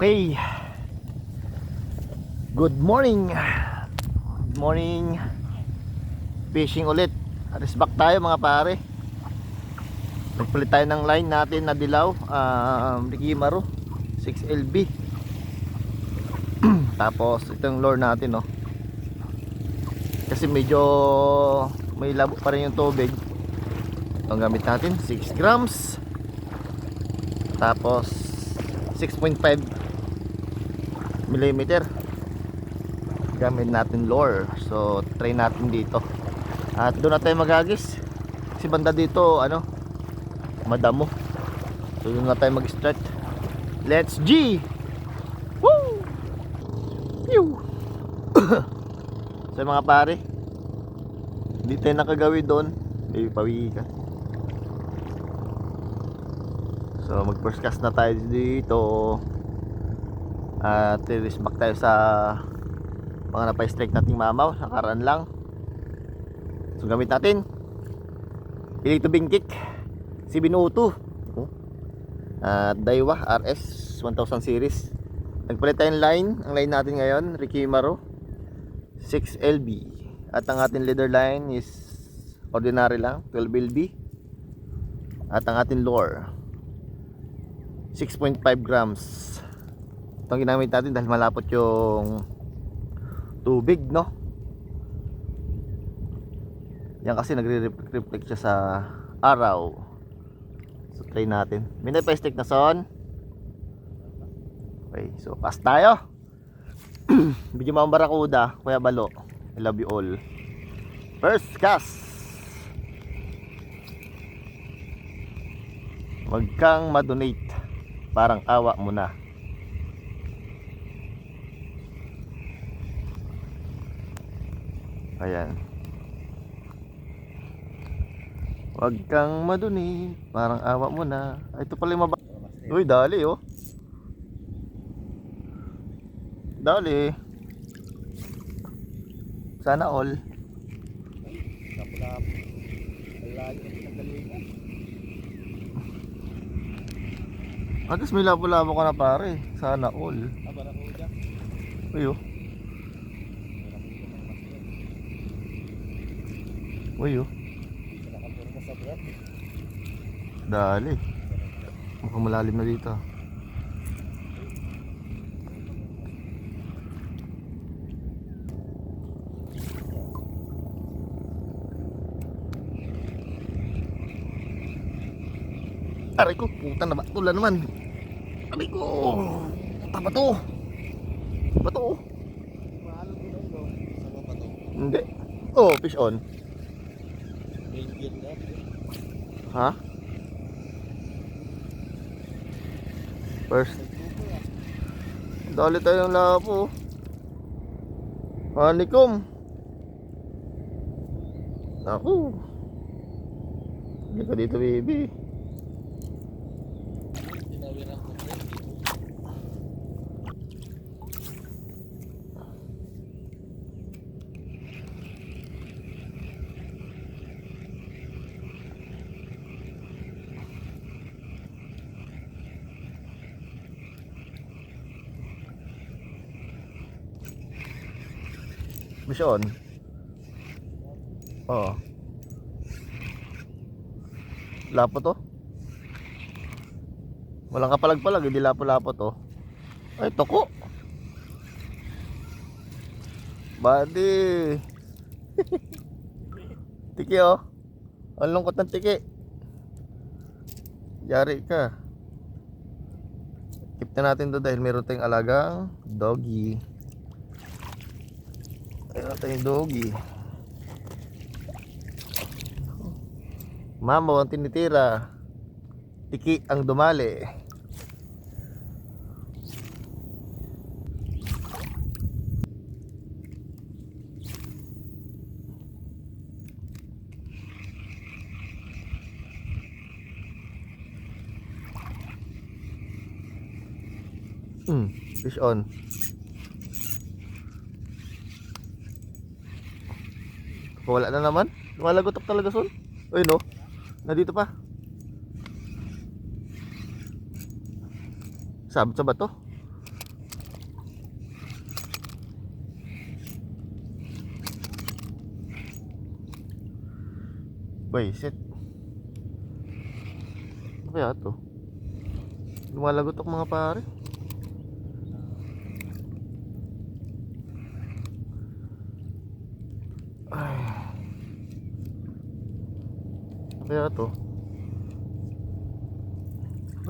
Okay. Good morning. Good morning. Fishing ulit. Aris back tayo mga pare. Nagpalit tayo ng line natin na dilaw. Um, Ricky Maro. 6LB. Tapos itong lure natin no. Kasi medyo may labo pa rin yung tubig. Ang gamit natin 6 grams. Tapos 6.5 millimeter. Gamit natin lure so try natin dito. At doon na tayo magagis kasi banda dito ano madamo. So doon na tayo mag start let's G! Woo! Pew! so mga pare hindi tayo nakagawi doon. May pawi ka. So mag first cast na tayo dito At release back tayo sa Mga napay-strike nating mamaw Nakaraan lang. So gamit natin. Ilito Bingkik Sibinuto At Daiwa RS 1000 series. Nagpalit tayong line. Ang line natin ngayon Ricky Maro. 6LB At ang ating leader line is Ordinary lang 12LB At ang ating lure 6.5 grams itong ginamit natin dahil malapot yung tubig no? Yan kasi nagre-reflect siya sa araw. So try natin. May stick na son. Okay so pass tayo. Bigyan mo ang barakuda kuya balo. I love you all. First cast Huwag kang madonate. Parang awa mo na. Ayan. Huwag kang madonate. Parang awa mo na. Ay, ito pala yung maba... Uy, dali oh. Dali. Sana all. At least may labo-labo ka na pare. Sana all. Aba na. Uy oh. Uy oh. Dali. Mukhang malalim na dito. Aray ko, puta na ba? Tula naman. Aray ko. Puta ba to? Ba to? Mahalo ko lang no. Sama pa to. Hindi. Oh, fish on. Ha? First. Dali tayo ng lapo. Honeycomb. Ako. Hindi ka dito, baby. Tinawiran ko na. Fish on. Oo. Lapo to? Walang kapalag-palag, hindi lapo-lapo to. Ay, toko. Buddy. tiki oh. Ang lungkot ng tiki. Yari ka. Keep na natin to dahil meron tayong alagang doggy. Meron tayong doggy. Mama, ang tinitira. Tiki ang dumali. Hmm, fish on. Wala na naman. Lumalagotok talaga sol. Uy no. Nandito pa. Sabit sa bato. Baisit. Ano kaya to? Lumalagotok mga pare. Ay kaya to?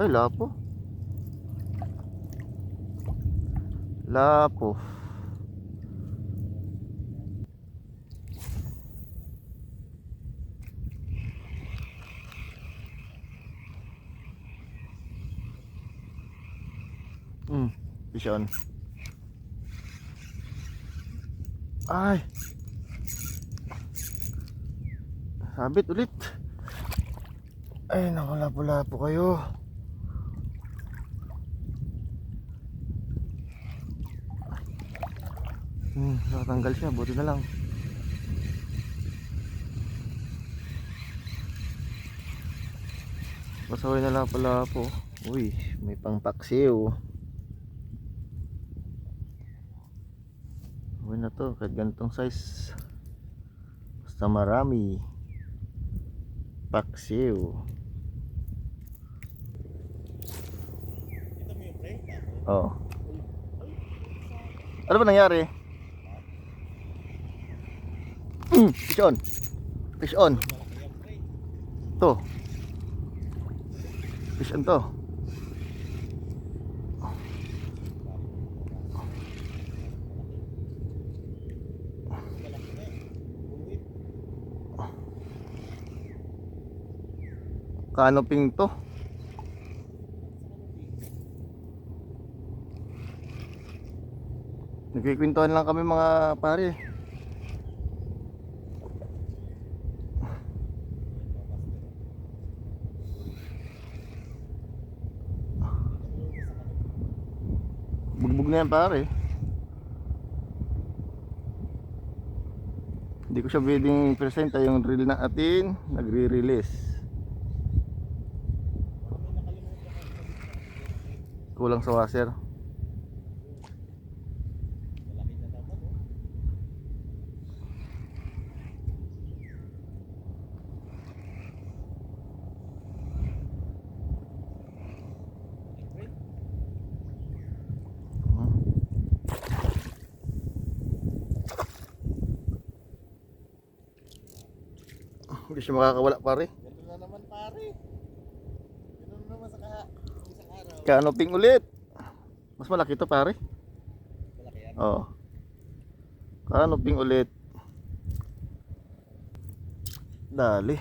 Ay, lapo. Lapo. Hmm, vision. Ay. Sabit ulit. Ay, nakalapo-lapo kayo. Hmm, nakatanggal siya. Buti na lang. Pasaway na lapo-lapo. Uy, may pangpaksiw. Okay na to, kahit ganitong size. Basta marami. Paksiw. Kita mo yung pre? Oo. Ano ba nangyari? Mm, fish on. Fish on. To. Fish on to. Kanoping to. Nagkikwentuhan lang kami mga pare. Bugbog na yan pare. Hindi ko siya pwedeng presenta yung reel na atin. Nagre-release. Kulang sa washer. Hindi siya makakawala pare. Ganun na naman pare. Ganun na naman sa kaha. Isang araw. Kanoping ulit. Mas malaki to pare. Malaki yan. Oo. Kanoping ulit. Dali.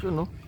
Gusto no?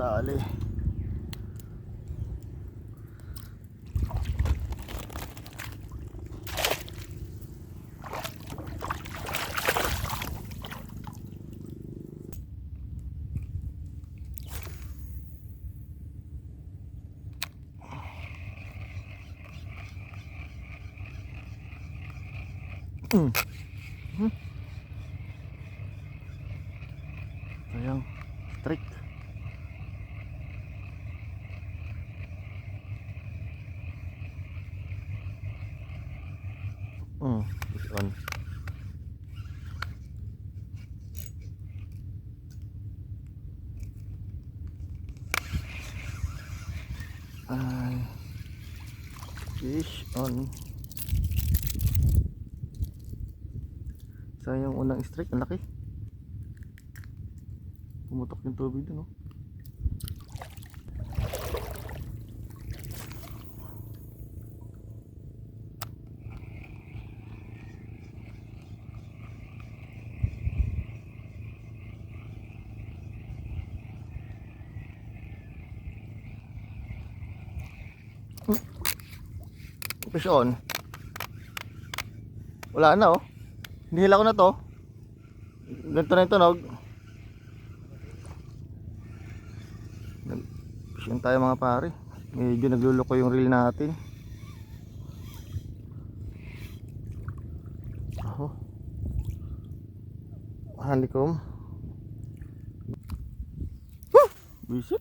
Dali. Mm. Hmm. Sayang. Trick. Hmm, fish on. Ay. Fish on. Sayang unang strike, ang laki. Pumutok yung tubig dun, oh. Fish on. Wala na oh. Nihila ko na to. Ganito na yung tunog. Fish on tayo mga pare. Medyo nagluloko yung reel natin. Oh. Honeycomb. Woo! Visit.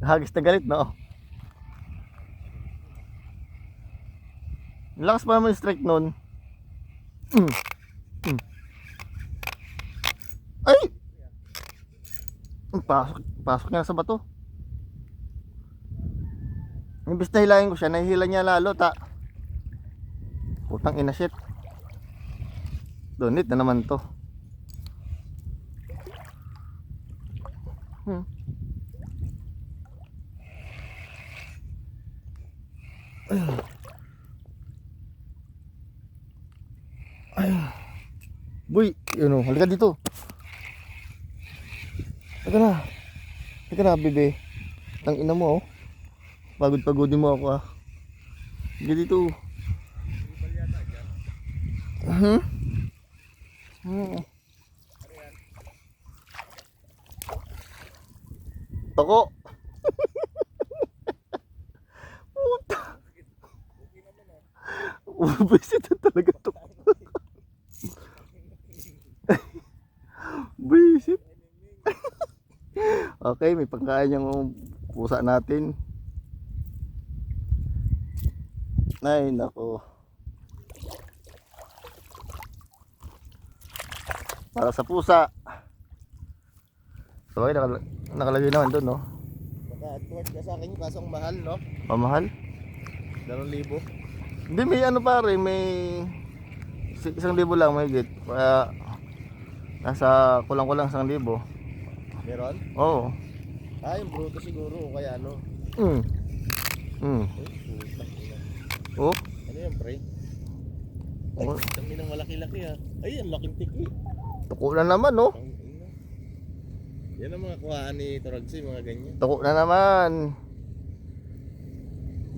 Hagis na galit na oh. Ang Lakas pa naman strike nun. Mm. Mm. Ay! Pasok, pasok niya sa bato. Imbis na hilahin ko siya, nahihila niya lalo, ta. Putang ina shit. Donit na naman to. Hmm. Boy, yun o, halika dito. Halika na. Halika na, bebe. Tang ina mo, oh. Pagod-pagodin mo ako, ah. Halika dito. Mhm. Hmm. Toko. Puta. Bubisit na talaga to. Buisit. Okay, may pagkain yung pusa natin. Ay, nako. Para sa pusa. So, ay, nakal- nakalagay naman doon, no? Naka-advert ka sa akin kaso ang mahal, no? Pamahal. 2,000. Hindi, may ano pare, may isang libo lang may git. Kaya, nasa kulang-kulang isang libo. Meron? Oo. Ah, yung bruto siguro o kaya ano. Mm. Mm. Oh. Ano yan, pre? Ay, Oh. isang minang malaki-laki ha. Ay, ang laking tiki. Tuko na naman, oh. Ina. Yan ang mga kuhaan ni Toragsi, mga ganyan. Tuko na naman.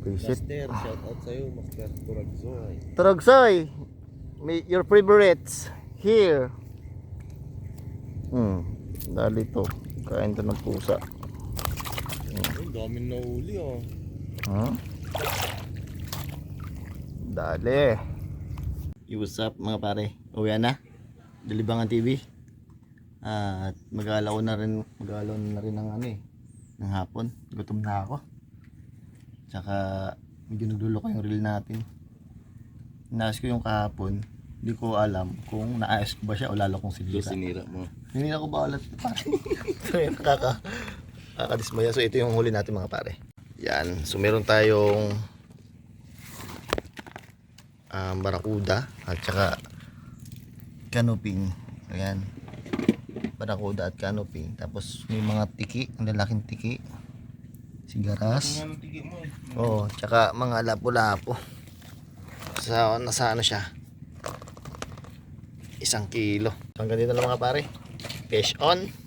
Visit. Master, shout out sa'yo, Master Toragsoy. Turagsoy. May your favorites here. Hmm. Dali to. Kain to ng pusa. Ay, daming nahuli oh. Huh? Dali. Yo, what's up mga pare? Uwi na. Dalibangan TV. Ah, At mag-aalaw na rin, mag-aalaw na rin ng ano eh, ng hapon. Gutom na ako. Tsaka medyo nagluloko yung reel natin. Inaayos ko yung kahapon. Hindi ko alam kung naayos ko ba siya o lalo kong sinira. sinira mo. Hinila ko ba ulit pare? so yun, nakaka, nakakadismaya. So ito yung huli natin mga pare. Yan. So meron tayong um, barakuda at saka canoping. Ayan. Barakuda at canoping. Tapos may mga tiki, ang lalaking tiki. Sigaras. Oo, tsaka mga lapo-lapo. Sa, nasa ano siya? Isang kilo. So hanggang dito lang mga pare. Fish on.